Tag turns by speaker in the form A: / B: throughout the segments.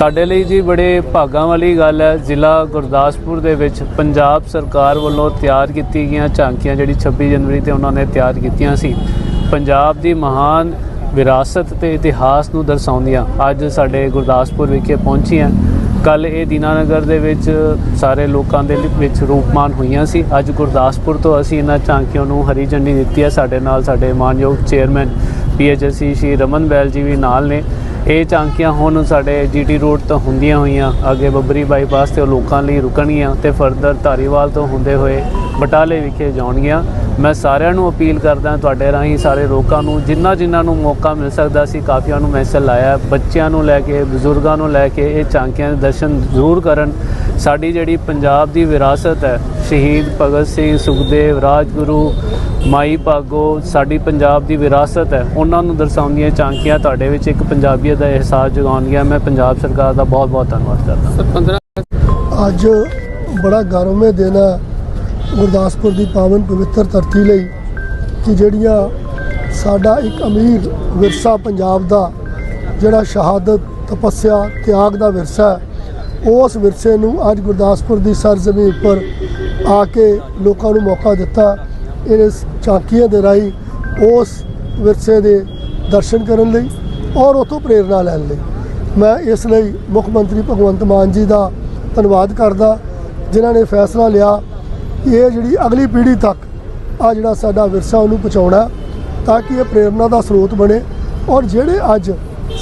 A: ਸਾਡੇ ਲਈ ਜੀ ਬੜੇ ਭਾਗਾਂ ਵਾਲੀ ਗੱਲ ਹੈ। ਜ਼ਿਲ੍ਹਾ ਗੁਰਦਾਸਪੁਰ ਦੇ ਵਿੱਚ ਪੰਜਾਬ ਸਰਕਾਰ ਵੱਲੋਂ ਤਿਆਰ ਕੀਤੀ ਗਈਆਂ ਝਾਂਕੀਆਂ ਜਿਹੜੀ 26 ਜਨਵਰੀ ਤੇ ਉਹਨਾਂ ਨੇ ਤਿਆਰ ਕੀਤੀਆਂ ਸੀ। ਪੰਜਾਬ ਦੀ ਮਹਾਨ ਵਿਰਾਸਤ ਤੇ ਇਤਿਹਾਸ ਨੂੰ ਦਰਸਾਉਂਦੀਆਂ ਅੱਜ ਸਾਡੇ ਗੁਰਦਾਸਪੁਰ ਵਿਖੇ ਪਹੁੰਚੀਆਂ। ਕੱਲ ਇਹ ਦੀਨਾਨਗਰ ਦੇ ਵਿੱਚ ਸਾਰੇ ਲੋਕਾਂ ਦੇ ਵਿੱਚ ਰੂਪਮਾਨ ਹੋਈਆਂ ਸੀ। ਅੱਜ ਗੁਰਦਾਸਪੁਰ ਤੋਂ ਅਸੀਂ ਇਹਨਾਂ ਝਾਂਕੀਆਂ ਨੂੰ ਹਰੀ ਝੰਡੀ ਦਿੱਤੀ ਹੈ। ਸਾਡੇ ਨਾਲ ਸਾਡੇ ਮਾਨਯੋਗ ਚੇਅਰਮੈਨ, ਪੀਐਚਸੀ ਸ਼੍ਰੀ ਰਮਨ ਬੈਲ ਜੀ ਵੀ ਨਾਲ ਨੇ। ਇਹ ਝਾਂਕੀਆਂ ਹੁਣ ਸਾਡੇ ਜੀਟੀ ਰੋਡ ਤੋਂ ਹੁੰਦੀਆਂ ਹੋਈਆਂ, ਅੱਗੇ ਬੱਬਰੀ ਬਾਈਪਾਸ ਤੇ ਉਹ ਲੋਕਾਂ ਲਈ ਰੁਕਣਗੀਆਂ ਤੇ ਫਰਦਰ ਧਾਰੀਵਾਲ ਤੋਂ ਹੁੰਦੇ ਹੋਏ ਬਟਾਲੇ ਵਿਖੇ ਜਾਣਗੀਆਂ ਮੈਂ ਸਾਰਿਆਂ ਨੂੰ ਅਪੀਲ ਕਰਦਾ ਤੁਹਾਡੇ ਰਾਹੀਂ ਸਾਰੇ ਲੋਕਾਂ ਨੂੰ, ਜਿੰਨਾ ਜਿਨ੍ਹਾਂ ਨੂੰ ਮੌਕਾ ਮਿਲ ਸਕਦਾ ਸੀ, ਕਾਫੀਆਂ ਨੂੰ ਮੈਸੇਜ ਲਾਇਆ, ਬੱਚਿਆਂ ਨੂੰ ਲੈ ਕੇ, ਬਜ਼ੁਰਗਾਂ ਨੂੰ ਲੈ ਕੇ ਇਹ ਝਾਂਕੀਆਂ ਦੇ ਦਰਸ਼ਨ ਜ਼ਰੂਰ ਕਰਨ। ਸਾਡੀ ਜਿਹੜੀ ਪੰਜਾਬ ਦੀ ਵਿਰਾਸਤ ਹੈ, ਸ਼ਹੀਦ ਭਗਤ ਸਿੰਘ, ਸੁਖਦੇਵ, ਰਾਜਗੁਰੂ ਮਾਈ ਭਾਗੋ ਸਾਡੀ ਪੰਜਾਬ ਦੀ ਵਿਰਾਸਤ ਹੈ। ਉਹਨਾਂ ਨੂੰ ਦਰਸਾਉਂਦੀਆਂ ਝਾਂਕੀਆਂ ਤੁਹਾਡੇ ਵਿੱਚ ਇੱਕ ਪੰਜਾਬੀਅਤ ਦਾ ਅਹਿਸਾਸ ਜਗਾਉਣਗੀਆਂ ਮੈਂ ਪੰਜਾਬ ਸਰਕਾਰ ਦਾ ਬਹੁਤ ਬਹੁਤ ਧੰਨਵਾਦ ਕਰਦਾ
B: ਸਰ
C: ਅੱਜ ਬੜਾ ਗੌਰਵਮय ਦਿਨ ਹੈ। ਗੁਰਦਾਸਪੁਰ ਦੀ ਪਾਵਨ ਪਵਿੱਤਰ ਧਰਤੀ ਲਈ ਕਿ ਜਿਹੜੀਆਂ ਸਾਡਾ ਇੱਕ ਅਮੀਰ ਵਿਰਸਾ ਪੰਜਾਬ ਦਾ ਜਿਹੜਾ ਸ਼ਹਾਦਤ, ਤਪੱਸਿਆ, ਤਿਆਗ ਦਾ ਵਿਰਸਾ ਉਸ ਵਿਰਸੇ ਨੂੰ ਅੱਜ ਗੁਰਦਾਸਪੁਰ ਦੀ ਸਰਜ਼ਮੀਨ ਉੱਪਰ ਆ ਕੇ ਲੋਕਾਂ ਨੂੰ ਮੌਕਾ ਦਿੱਤਾ। ਇਸ ਝਾਕੀਆਂ ਦੇ ਰਾਹੀਂ ਉਸ ਵਿਰਸੇ ਦੇ ਦਰਸ਼ਨ ਕਰਨ ਲਈ ਔਰ ਉਤੋਂ ਪ੍ਰੇਰਣਾ ਲੈਣ ਲਈ। ਮੈਂ ਇਸ ਲਈ ਮੁੱਖ ਮੰਤਰੀ ਭਗਵੰਤ ਮਾਨ ਜੀ ਦਾ ਧੰਨਵਾਦ ਕਰਦਾ, ਜਿਨ੍ਹਾਂ ਨੇ ਫੈਸਲਾ ਲਿਆ ਕਿ ਇਹ ਜਿਹੜੀ ਅਗਲੀ ਪੀੜ੍ਹੀ ਤੱਕ ਆ ਜਿਹੜਾ ਸਾਡਾ ਵਿਰਸਾ ਉਹਨੂੰ ਪਹੁੰਚਾਉਣਾ ਤਾਂ ਕਿ ਇਹ ਪ੍ਰੇਰਣਾ ਦਾ ਸਰੋਤ ਬਣੇ ਔਰ ਜਿਹੜੇ ਅੱਜ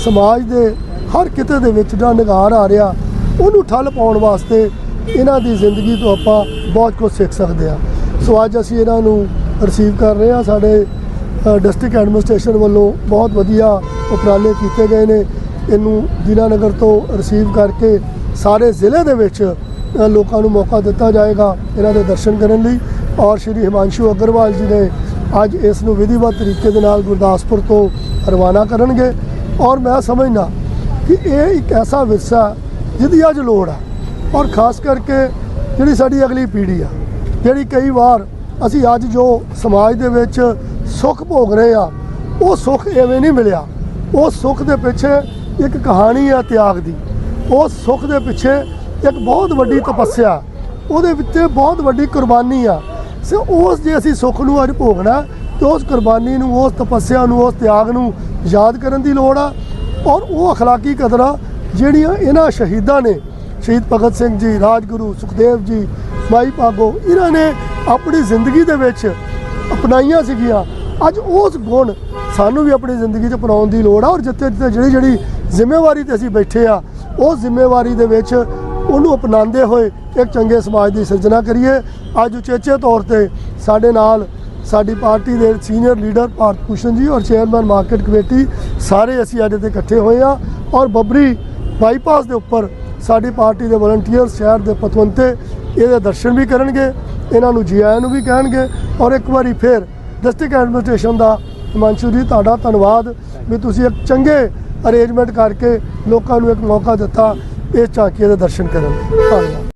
C: ਸਮਾਜ ਦੇ ਹਰ ਕਿਤੇ ਦੇ ਵਿੱਚ ਜਿਹੜਾ ਨਿਗਾਰ ਆ ਰਿਹਾ, ਉਹਨੂੰ ਠੱਲ ਪਾਉਣ ਵਾਸਤੇ ਇਹਨਾਂ ਦੀ ਜ਼ਿੰਦਗੀ ਤੋਂ ਆਪਾਂ ਬਹੁਤ ਕੁਝ ਸਿੱਖ ਸਕਦੇ ਹਾਂ। ਸੋ ਅੱਜ ਅਸੀਂ ਇਹਨਾਂ ਨੂੰ ਰਿਸੀਵ ਕਰ ਰਹੇ ਹਾਂ। ਸਾਡੇ ਡਿਸਟ੍ਰਿਕਟ ਐਡਮਿਨਿਸਟ੍ਰੇਸ਼ਨ ਵੱਲੋਂ ਬਹੁਤ ਵਧੀਆ ਉਪਰਾਲੇ ਕੀਤੇ ਗਏ ਨੇ। ਇਹਨੂੰ ਦੀਨਾਨਗਰ ਤੋਂ ਰਿਸੀਵ ਕਰਕੇ ਸਾਰੇ ਜ਼ਿਲ੍ਹੇ ਦੇ ਵਿੱਚ ਲੋਕਾਂ ਨੂੰ ਮੌਕਾ ਦਿੱਤਾ ਜਾਏਗਾ ਇਹਨਾਂ ਦੇ ਦਰਸ਼ਨ ਕਰਨ ਲਈ। ਔਰ ਸ਼੍ਰੀ ਹਿਮਾਂਸ਼ੂ ਅਗਰਵਾਲ ਜੀ ਨੇ ਅੱਜ ਇਸ ਨੂੰ ਵਿਧੀਵਤ ਤਰੀਕੇ ਦੇ ਨਾਲ ਗੁਰਦਾਸਪੁਰ ਤੋਂ ਰਵਾਨਾ ਕਰਨਗੇ। ਔਰ ਮੈਂ ਸਮਝਦਾ ਕਿ ਇਹ ਇੱਕ ਐਸਾ ਵਿਰਸਾ ਜਿਹਦੀ ਅੱਜ ਲੋੜ ਹੈ ਔਰ ਖਾਸ ਕਰਕੇ ਜਿਹੜੀ ਸਾਡੀ ਅਗਲੀ ਪੀੜ੍ਹੀ ਆ। ਜਿਹੜੀ ਕਈ ਵਾਰ ਅਸੀਂ ਅੱਜ ਜੋ ਸਮਾਜ ਦੇ ਵਿੱਚ ਸੁੱਖ ਭੋਗ ਰਹੇ ਆ, ਉਹ ਸੁੱਖ ਐਵੇਂ ਨਹੀਂ ਮਿਲਿਆ। ਉਹ ਸੁੱਖ ਦੇ ਪਿੱਛੇ ਇੱਕ ਕਹਾਣੀ ਆ ਤਿਆਗ ਦੀ। ਉਸ ਸੁੱਖ ਦੇ ਪਿੱਛੇ ਇੱਕ ਬਹੁਤ ਵੱਡੀ ਤਪੱਸਿਆ। ਉਹਦੇ ਵਿੱਚ ਬਹੁਤ ਵੱਡੀ ਕੁਰਬਾਨੀ ਆ। ਸੋ ਉਸ ਜੇ ਅਸੀਂ ਸੁੱਖ ਨੂੰ ਅੱਜ ਭੋਗਣਾ, ਤੇ ਉਸ ਕੁਰਬਾਨੀ ਨੂੰ, ਉਸ ਤਪੱਸਿਆ ਨੂੰ, ਉਸ ਤਿਆਗ ਨੂੰ ਯਾਦ ਕਰਨ ਦੀ ਲੋੜ ਆ। ਔਰ ਉਹ ਅਖਲਾਕੀ ਕਦਰਾਂ ਜਿਹੜੀਆਂ ਇਹਨਾਂ ਸ਼ਹੀਦਾਂ ਨੇ, ਸ਼ਹੀਦ ਭਗਤ ਸਿੰਘ ਜੀ, ਰਾਜਗੁਰੂ ਸੁਖਦੇਵ ਜੀ ਮਾਈ ਭਾਗੋ, ਇਹਨਾਂ ਨੇ ਆਪਣੀ ਜ਼ਿੰਦਗੀ ਦੇ ਵਿੱਚ ਅਪਣਾਈਆਂ ਸੀਗੀਆਂ। ਅੱਜ ਉਸ ਗੁਣ ਸਾਨੂੰ ਵੀ ਆਪਣੀ ਜ਼ਿੰਦਗੀ 'ਚ ਅਪਣਾਉਣ ਦੀ ਲੋੜ ਆ ਔਰ ਜਿੱਥੇ ਜਿੱਥੇ ਜਿਹੜੀ ਜਿਹੜੀ ਜ਼ਿੰਮੇਵਾਰੀ ਤੇ ਅਸੀਂ ਬੈਠੇ ਆ ਉਸ ਜ਼ਿੰਮੇਵਾਰੀ ਦੇ ਵਿੱਚ ਉਹਨੂੰ ਅਪਣਾਉਂਦੇ ਹੋਏ ਇੱਕ ਚੰਗੇ ਸਮਾਜ ਦੀ ਸਿਰਜਣਾ ਕਰੀਏ। ਅੱਜ ਉਚੇਚੇ ਤੌਰ ਤੇ ਸਾਡੇ ਨਾਲ ਸਾਡੀ ਪਾਰਟੀ ਦੇ ਸੀਨੀਅਰ ਲੀਡਰ ਭਾਰਤ ਭੂਸ਼ਣ ਜੀ ਔਰ ਚੇਅਰਮੈਨ ਮਾਰਕੀਟ ਕਮੇਟੀ, ਸਾਰੇ ਅਸੀਂ ਅੱਜ ਇੱਥੇ ਇਕੱਠੇ ਹੋਏ ਆ ਔਰ ਬੱਬਰੀ ਬਾਈਪਾਸ ਦੇ ਉੱਪਰ ਸਾਡੀ ਪਾਰਟੀ ਦੇ ਵਲੰਟੀਅਰ ਸ਼ਹਿਰ ਦੇ ਪਤਵੰਤੇ ਇਹਦੇ ਦਰਸ਼ਨ ਵੀ ਕਰਨਗੇ, ਇਹਨਾਂ ਨੂੰ ਜੀ ਆਇਆਂ ਨੂੰ ਵੀ ਕਹਿਣਗੇ ਔਰ ਇੱਕ ਵਾਰੀ ਫਿਰ ਡਿਸਟ੍ਰਿਕਟ ਐਡਮਿਨਿਸਟ੍ਰੇਸ਼ਨ ਦਾ ਹਿਮਾਂਸ਼ੂ ਜੀ, ਤੁਹਾਡਾ ਧੰਨਵਾਦ ਵੀ ਤੁਸੀਂ ਇੱਕ ਚੰਗੇ ਅਰੇਂਜਮੈਂਟ ਕਰਕੇ ਲੋਕਾਂ ਨੂੰ ਇੱਕ ਮੌਕਾ ਦਿੱਤਾ, ਇਸ ਝਾਕੀਏ ਦੇ ਦਰਸ਼ਨ ਕਰਨ ਧੰਨਵਾਦ।